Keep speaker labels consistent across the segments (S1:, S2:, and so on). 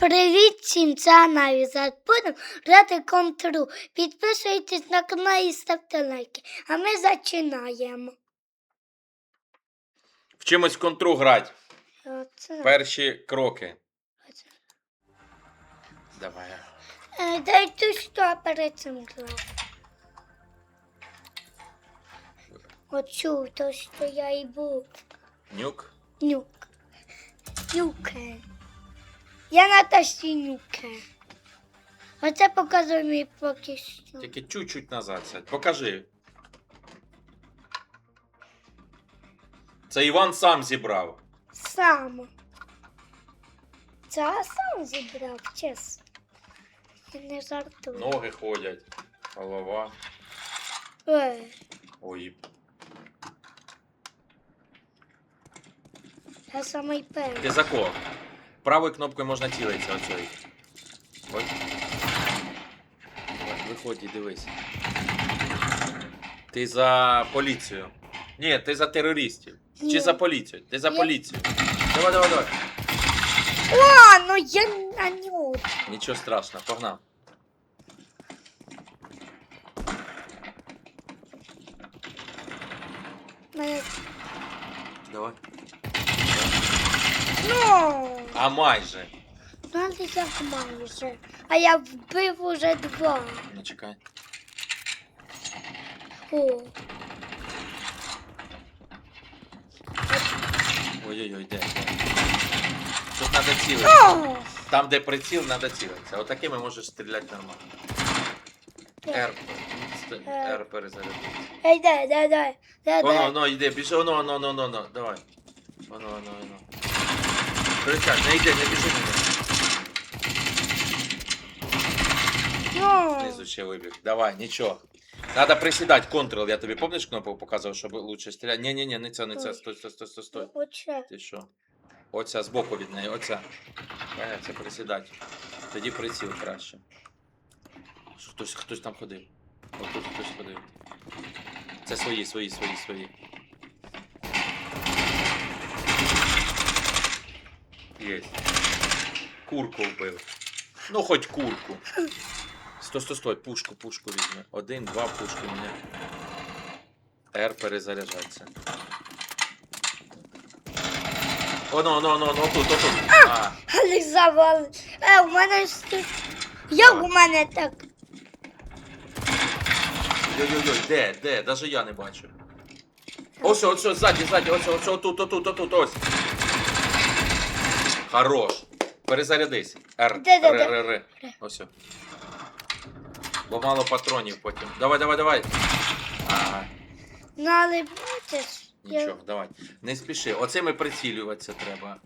S1: Привіт всім, це Анаві. Зараз будемо грати контру. Підписуйтесь на канал і ставте лайки. А ми починаємо.
S2: Вчимось в контру грати.
S1: Оце.
S2: Перші кроки.
S1: Оце.
S2: Давай.
S1: Е, Дай ту, що перед цим грав. Оцю, то, що я і був.
S2: Нюк.
S1: Нюк. Нюке. Я на тості нюке. Оце показує мій поки що.
S2: Тільки чуть-чуть назад сядь. Покажи. Це Іван сам зібрав.
S1: Сам. Це сам зібрав, чесно. Я не жартую.
S2: Ноги ходять. Голова.
S1: Е,
S2: Ой.
S1: я самий перший.
S2: Ти за кого? Правою кнопкою можна цілитися оцею. Ось. Виходь і дивись. Ти за поліцію. Ні, ти за терористів.
S1: Ні.
S2: Чи за поліцію? Ти за
S1: Я-
S2: поліцію. Давай, давай, давай.
S1: О, ну я на нього.
S2: Нічого страшного, погнав. Давай.
S1: Ну,
S2: А майже.
S1: ну але як майже. А я вбив уже два.
S2: Ну чекай.
S1: О,
S2: Ой-ой-ой, де, де. Тут треба цілитися. Там, де приціл, треба цілитися. Отакими можеш стріляти нормально. Р. Р перезарядити.
S1: Ей, дай, дай, дай. Дай,
S2: Воно,
S1: дай.
S2: воно, йде, біжи, воно, воно, воно, воно, давай. Воно, воно, воно. Присядь, не йди, не біжи.
S1: Ну,
S2: Знизу ще вибіг. Давай, нічого. Надо присідати, контрол, я тобі помниш кнопку показував, щоб лучше стріляти? Ні, ні, ні, не ця, не ця, стой, стой, стой, стой, стой.
S1: Оце.
S2: Ти що? Оця збоку від неї, оця. Понятно, це присідати. Тоді приціл краще. Хтось, хтось там ходив. Отут хтось ходив. Це свої, свої, свої, свої. Єсть. Курку вбив. Ну, хоч курку. Стой, стой, стой, пушку, пушку візьми. Один, два пушки мене. Р перезаряджаться. Оно, оно, оно, оно, тут, отут. А,
S1: Але. Е, у мене ж тут. Як у мене так?
S2: Йой-йой-йой, де, де? Даже я не бачу. Ось, ось, ось, ззаді, ззаді, ось, ось, отут, отут, отут, ось. Хорош. Перезарядись. Р,
S1: Де, де,
S2: Р,
S1: де?
S2: Р, Р. Ось. Бо мало патронів потім. Давай, давай, давай. Ага,
S1: Ну, але бачиш. я-
S2: нічого, давай. Не спіши. Оцими прицілюватися треба.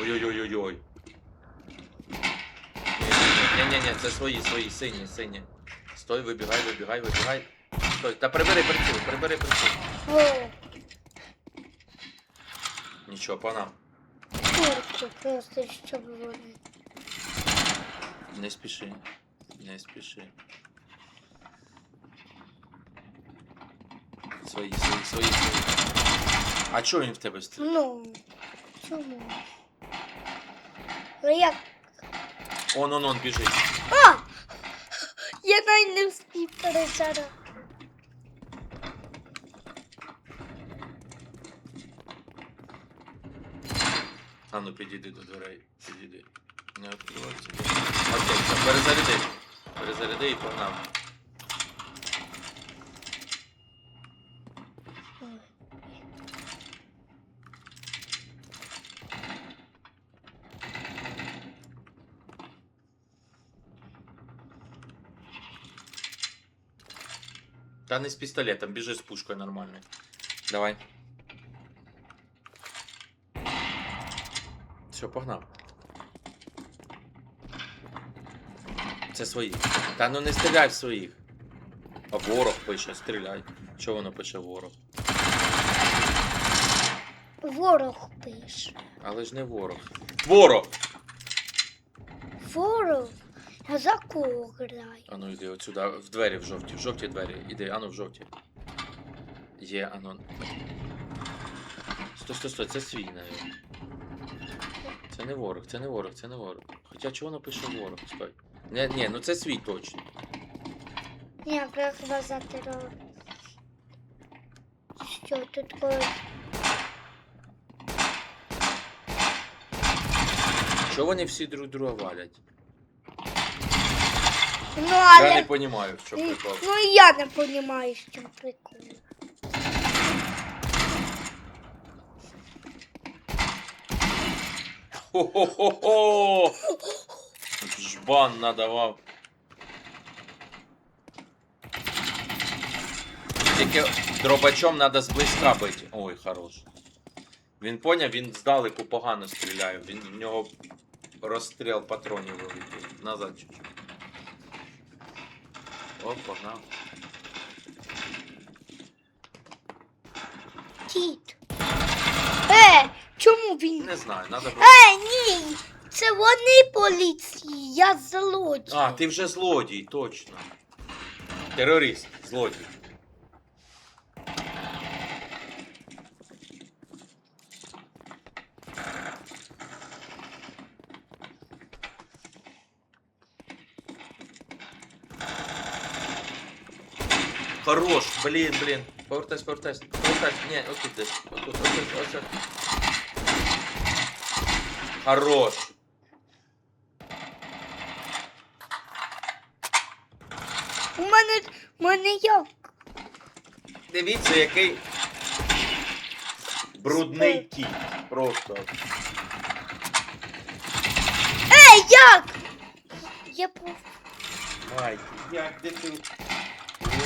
S2: Ой-ой-ой-ой-ой. Ні-ні-ні, це свої, свої, сині, сині. Стой, вибігай, вибігай, вибігай. Стой, та прибери приціл, прибери приціл.
S1: О,
S2: Нічого, по нам.
S1: курки просто, щоб вони.
S2: Не спіши. Не спіши. Свої, свої, свої, свої. А чого він в тебе стріляє?
S1: Ну, чому? Ну як?
S2: Он, он, он біжить.
S1: А! Я навіть не встиг перезаряд.
S2: А ну підійди до дверей. Підійди. Не відкривайся. Окей, все, перезаряди. Перезаряди і погнав. Та не з пістолетом, біжи з пушкою нормально. Давай. Все, погнав. Це свої. Та ну не стріляй в своїх. А ворог пише, стріляй. Чого воно пише ворог?
S1: Ворог пише.
S2: Але ж не ворог. Ворог!
S1: Ворог? А за кого грає?
S2: Ану йди отсюди, в двері в жовті, в жовті двері. Іди, ану в жовті. Є, ану. Стой, стой, стой, це свій, навіть. Це не ворог, це не ворог, це не ворог. Хоча чого напише ворог? Стой. Ні, ні, ну це свій точно.
S1: Ні, прохва за терор. Що тут коли?
S2: Чого вони всі друг друга валять?
S1: Ну,
S2: Я не розумію, що
S1: Ну,
S2: прикол.
S1: ну і я не розумію, чому прикол.
S2: Хо-хо-хо-хо! Жбан надавав. Тільки дробачом треба зблизька бити. Ой, хорош. Він поняв, він здалеку погано стріляє. Він в нього розстріл патронів великий. Назад чуть-чуть. О, погнав.
S1: Тіт. Е, чому він?
S2: Не знаю, треба було.
S1: Е, ні! Це вони поліції, я злодій.
S2: А, ти вже злодій, точно. Терорист, злодій. Хорош, блін, блін. Повертайся, повертайся, повертайся. Ні, отут десь. Отут, отут, отут. Хорош.
S1: У мене, у мене як?
S2: Дивіться, який брудний кіт. Просто.
S1: Е, як? Я по...
S2: Майки, як де ти?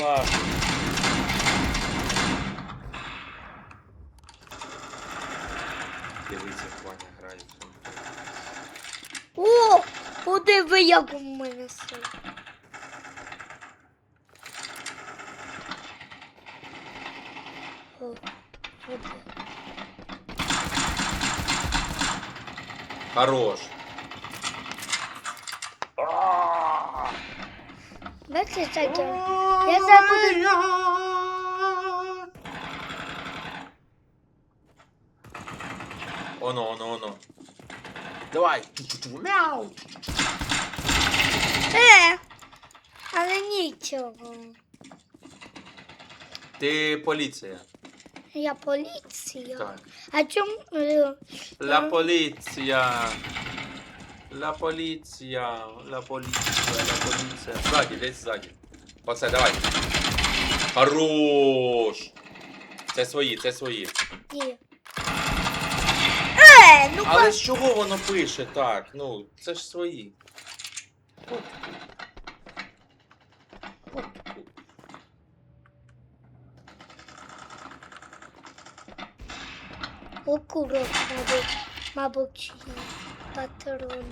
S2: Ладно. Дивіться, Ваня грає.
S1: О, подиви, як у мене сила.
S2: Хорош.
S1: Бачиш, таке? Я забуду.
S2: Оно, оно, оно. Давай. Мяу.
S1: Е, але нічого.
S2: Ти поліція.
S1: Я поліція.
S2: Так.
S1: А чому? е,
S2: La
S1: Ну.
S2: поліція. La поліція. La поліція. La поліція. Ззаді, десь ззаді. Оце, давай. Хорош. Це свої, це свої.
S1: Ні. Е, ну
S2: Але з чого воно пише так? Ну, це ж свої.
S1: Окурок, мабуть, мабуть, є патрони.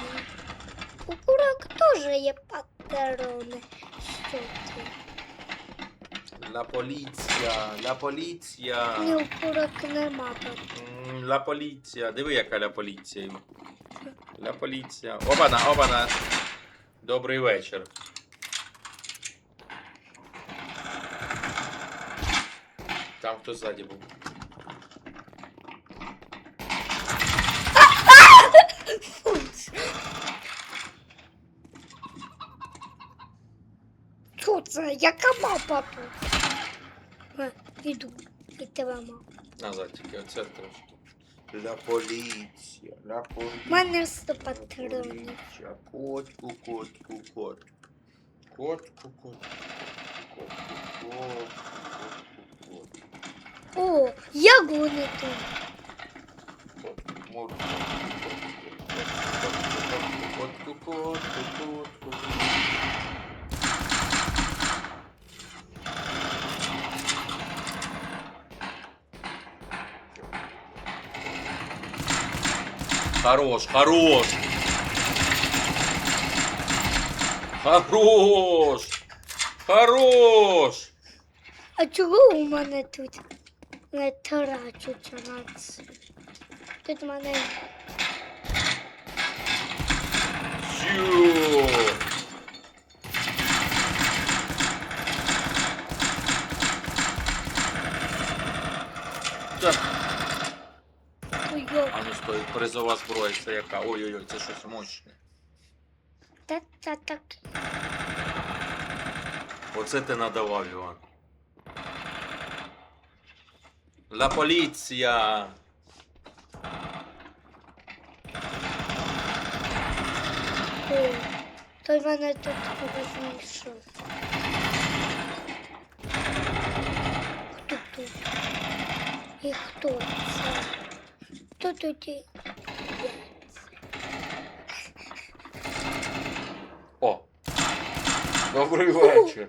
S1: Окурок теж є патрони. Що ти?
S2: La поліція, la поліція.
S1: Ні, окурок нема патронів.
S2: М, Ла поліція. Диви, яка ля поліція. Ля поліція. Обана, обана. Добрий вечір. Там хто ззаді був.
S1: Що це? Яка мапа тут? Е, Іду. І тебе мапа.
S2: Назад тільки оце трошки. Ля поліція, ля
S1: У
S2: поліція.
S1: мене 100 патронів.
S2: Поліція. Котку, котку, котку. Котку, котку, котку, котку, котку,
S1: О, як вони тут?
S2: котку, котку, котку, котку, котку, котку. Хорош, хорош. Хорош. Хорош.
S1: А чого у мене тут не трачуться на це? Тут мене
S2: Ю. Так. А ну стой, призова зброя, це яка? Ой-ой-ой, це щось мощне.
S1: Та та так.
S2: Оце ти надавав, Іван. Ла поліція!
S1: О, той мене тут знайшов. Хто тут? І хто це? Хто тут є?
S2: О! Добрий вечір.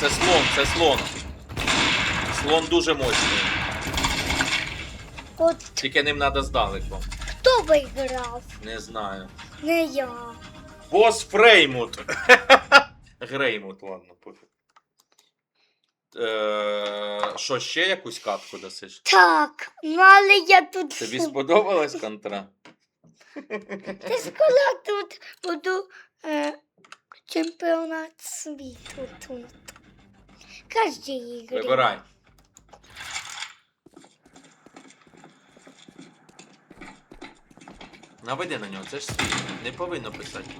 S2: Це слон, це слон. Слон дуже мощний.
S1: От
S2: Тільки ним треба здалеку.
S1: хто виграв?
S2: Не знаю.
S1: Не я.
S2: Бос Фреймут. Греймут, ладно, пофіг. Е, Що, ще якусь катку дасиш?
S1: Так, ну але я тут.
S2: Тобі сподобалась контра?
S1: Ти сказала тут буду е, чемпіонат світу тут. Кожній ігрі.
S2: Вибирай. Наведи на нього, це ж свій. Не повинно писати.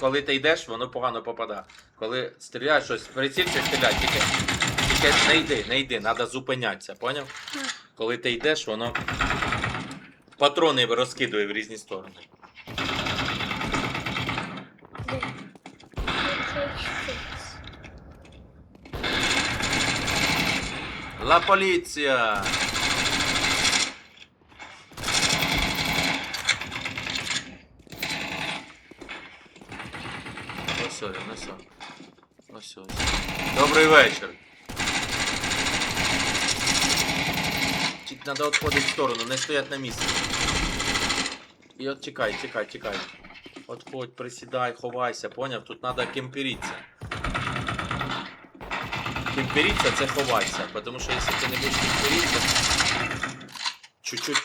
S2: Коли ти йдеш, воно погано попадає. Коли стріляєш щось, прицілься стріляй, тільки, тільки не йди, не йди, треба зупинятися, поняв? Коли ти йдеш, воно патрони розкидує в різні сторони. Ла поліція! Ось він, ось він. Ось. Добрий вечір. Тільки треба відходити в сторону, не стоять на місці. І от чекай, чекай, чекай. Отходь, присідай, ховайся, поняв? Тут треба кемпіритися. Кемпіритися це ховайся, тому що якщо ти не будеш кемпіритися, чуть-чуть.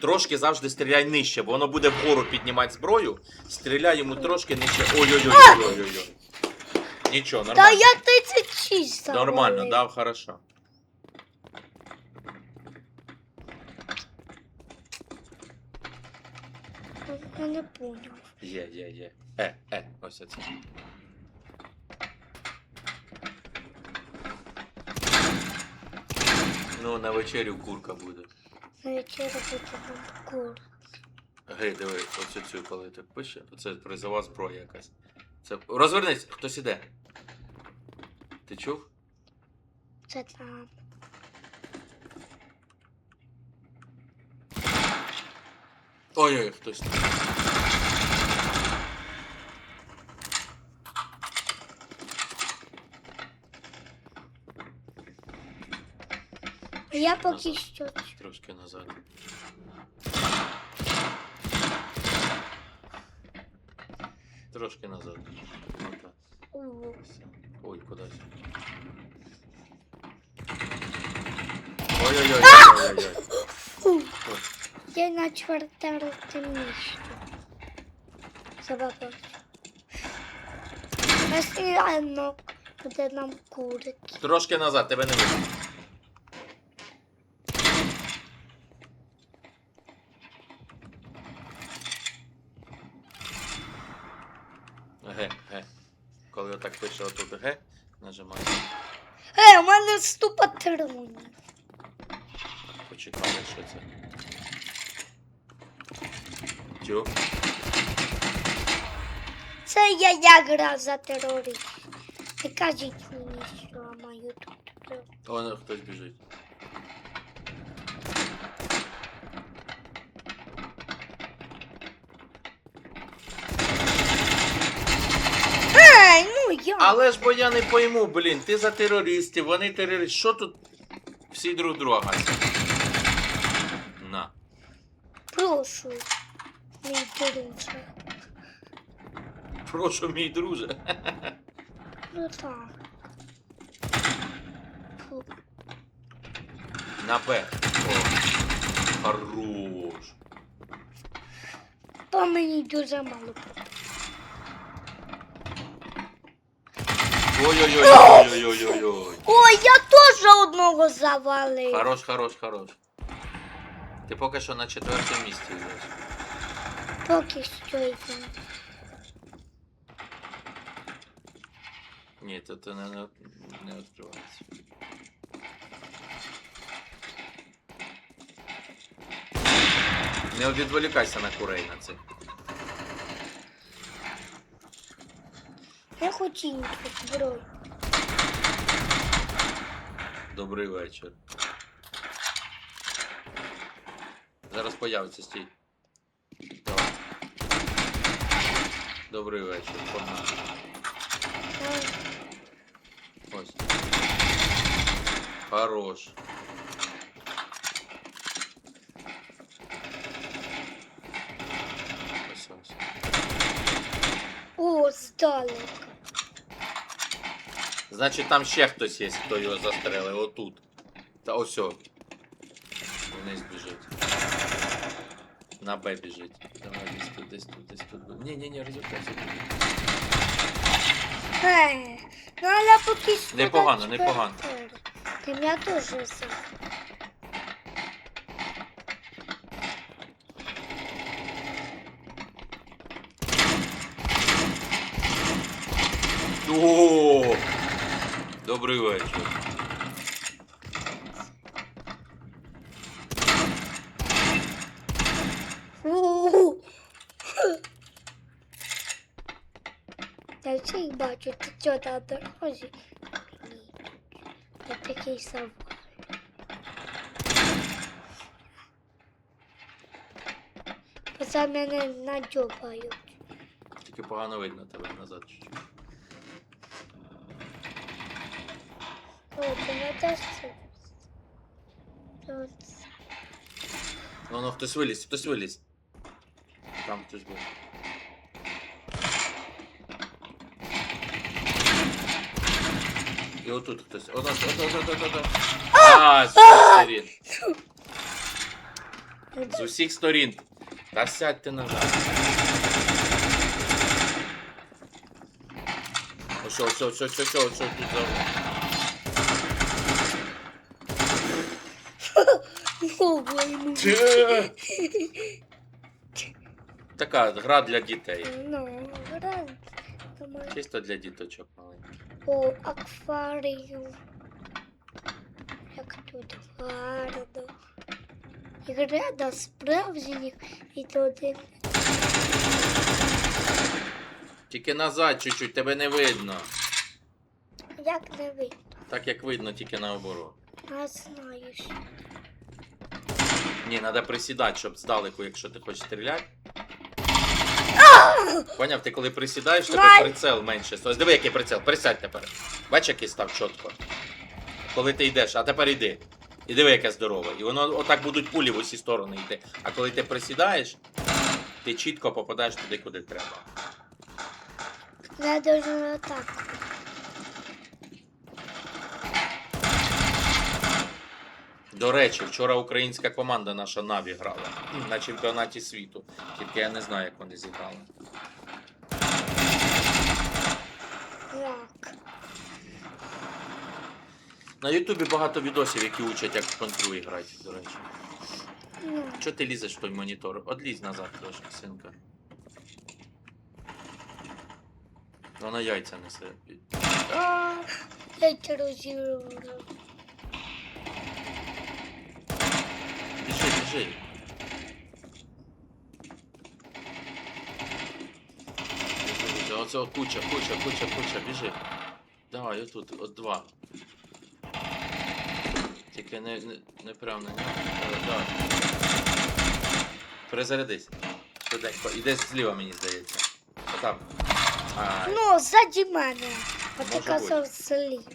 S2: Трошки завжди стріляй нижче, бо воно буде вгору піднімати зброю. Стріляй йому трошки нижче. Ой-ой-ой-ой-ой-ой. Нічого,
S1: Та
S2: нормально.
S1: я 36 завалив.
S2: Нормально, дав хорошо.
S1: Я не поняв.
S2: Є, є, є. Е, е, ось це. Ну, на вечерю курка буде.
S1: На вечерю буде кур.
S2: Гей, диви, оцю цю, коли пише, це призова зброя якась. Це. Розвернись, хтось іде. Ти чув?
S1: Це там.
S2: Ой-ой, хтось.
S1: Я поки що.
S2: Трошки назад. Трошки назад. Все. Ой, кудись. Ой-ой-ой.
S1: Я
S2: на
S1: чвартару на чвертару місці. Забавно. Наслідно буде нам курики.
S2: Трошки назад, тебе не видно. Ге, ге. Коли отак пише отут ге, нажимай.
S1: У мене 100 патронів.
S2: Почекай, що це. Тю.
S1: Це я як грав за терорист. Не кажіть мені, що маю тут.
S2: О, хтось біжить.
S1: Ей, ну я.
S2: Але ж бо я не пойму, блін, ти за терористів, вони терористи. Що тут всі друг друга? На.
S1: Прошу. Мій друже.
S2: Прошу, мій друже.
S1: Ну так. Фу.
S2: На Б. О. Хорош.
S1: По мені дуже мало.
S2: Ой-ой-ой-ой-ой-ой-ой.
S1: Ой, я теж одного завалив.
S2: Хорош, хорош, хорош. Ти поки що на четвертому місці йдеш.
S1: Поки що йду.
S2: Ні, це не, не, не відкривається. Не відволікайся на курей на це.
S1: Я хочу зброю.
S2: Добрий вечір. Зараз появиться стій. Давай. Добрий вечір. Погнали. Ось. Хорош. Ось ось.
S1: О, здалека.
S2: Значить там ще хтось є, хто його застрелив. Отут. Та ось. Вниз біжить. На Б біжить. Давай десь тут, десь тут, десь тут. Ні, ні, ні, розвертайся.
S1: Е, ну але поки що.
S2: Непогано,
S1: так
S2: непогано.
S1: чотири. Тим я теж за.
S2: О! Добрий вечір.
S1: Я всіх бачу, ти чого на дорозі? Я такий сам. Поза мене надьобають.
S2: Тільки погано видно тебе назад чуть-чуть. Ну, ну, хтось виліз, хтось виліз. Там хтось був. І отут хтось. О, нас, от, от, от, от, от, от. А, з усіх сторін. З усіх сторін. Та сядьте назад. Ось, ось, ось, ось, ось, ось, ось тут за. Така гра для дітей.
S1: Ну, раз.
S2: Чисто для діточок маленьких.
S1: О, акваріум. Як тут гарно. Ігра до справжніх і туди.
S2: Тільки назад чуть-чуть, тебе не видно.
S1: Як не ви?
S2: Так як видно, тільки наоборот.
S1: А знаєш.
S2: Ні, треба присідати, щоб здалеку, якщо ти хочеш стріляти. Поняв, ти коли присідаєш, тебе прицел менше. Ось диви, який прицел, присядь тепер. Бач, який став чітко. Коли ти йдеш, а тепер йди. І диви, яке здорове. І воно отак будуть пулі в усі сторони йти. А коли ти присідаєш, ти чітко попадаєш туди, куди треба.
S1: Я дуже так.
S2: До речі, вчора українська команда наша Наві грала на чемпіонаті світу. Тільки я не знаю, як вони зіграли.
S1: Як?
S2: На Ютубі багато відосів, які учать, як в контру грати, до речі.
S1: Ну,
S2: Чого ти лізеш в той монітор? Одлізь назад трошки, синка. Вона яйця несе.
S1: а, я розірвала.
S2: Біжи. Оце куча, куча, куча, куча, біжи. Давай, отут, от два. Тільки не, не, не прям на нього. Давай, давай. Перезарядись. Швиденько. Іде зліва, мені здається. Отам. А,
S1: Ну, ззаді мене. А ти
S2: Може
S1: казав слів.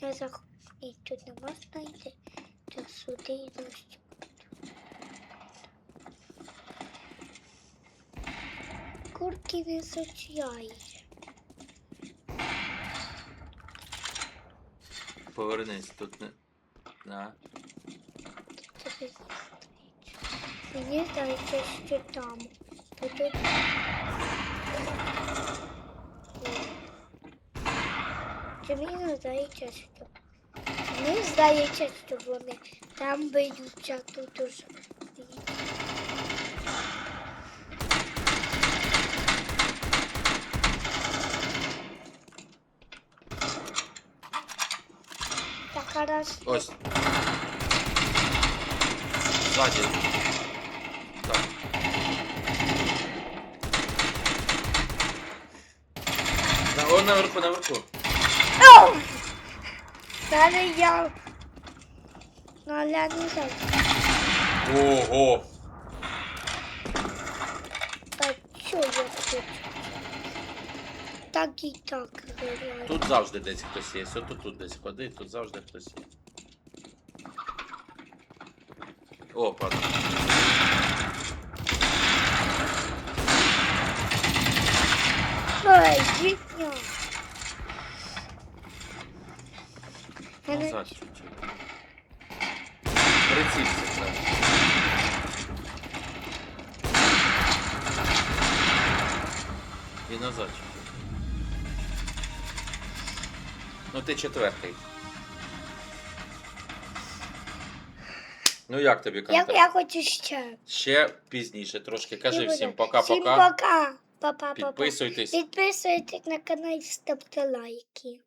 S1: Я зах... Ні, тут не можна йти. Тут сюди йдеш. Курки не сучають.
S2: повернись, тут не. На.
S1: Мені здається, що там. Тут. Чи мені здається, що. Мені здається, що вони там б'ються тут уже. Так, хорошо.
S2: Ось. Ззаді. Так. На, о, наверху, наверху.
S1: Ау! Зараз я нагляну так.
S2: Ого!
S1: Так, що я хочу? Так і так.
S2: Тут завжди десь хтось є. Ось тут, тут десь ходи, тут завжди хтось є. О, падає.
S1: Ой, дітня. Я не-
S2: Назад чуть-чуть. Прицілься зараз. І назад чуть-чуть. Ну ти четвертий. Ну як тобі
S1: Я,
S2: контент?
S1: я хочу ще.
S2: Ще пізніше трошки. Кажи всім
S1: буде. Всім
S2: пока-пока.
S1: пока. Па-па-па-па.
S2: Підписуйтесь.
S1: Підписуйтесь на канал, ставте лайки.